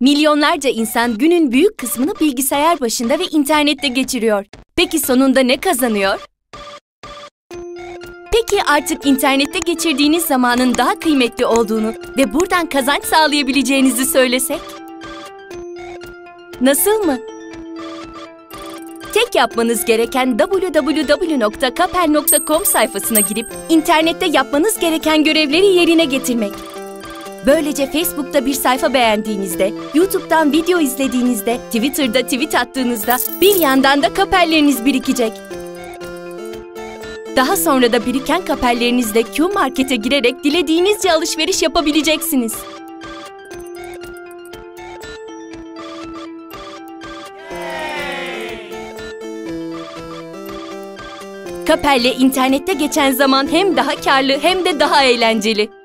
Milyonlarca insan günün büyük kısmını bilgisayar başında ve internette geçiriyor. Peki sonunda ne kazanıyor? Peki artık internette geçirdiğiniz zamanın daha kıymetli olduğunu ve buradan kazanç sağlayabileceğinizi söylesek? Nasıl mı? Tek yapmanız gereken www.kapel.com sayfasına girip internette yapmanız gereken görevleri yerine getirmek. Böylece Facebook'ta bir sayfa beğendiğinizde, YouTube'dan video izlediğinizde, Twitter'da tweet attığınızda bir yandan da kapelleriniz birikecek. Daha sonra da biriken kapellerinizle Q Market'e girerek dilediğinizce alışveriş yapabileceksiniz. Kapelle internette geçen zaman hem daha karlı hem de daha eğlenceli.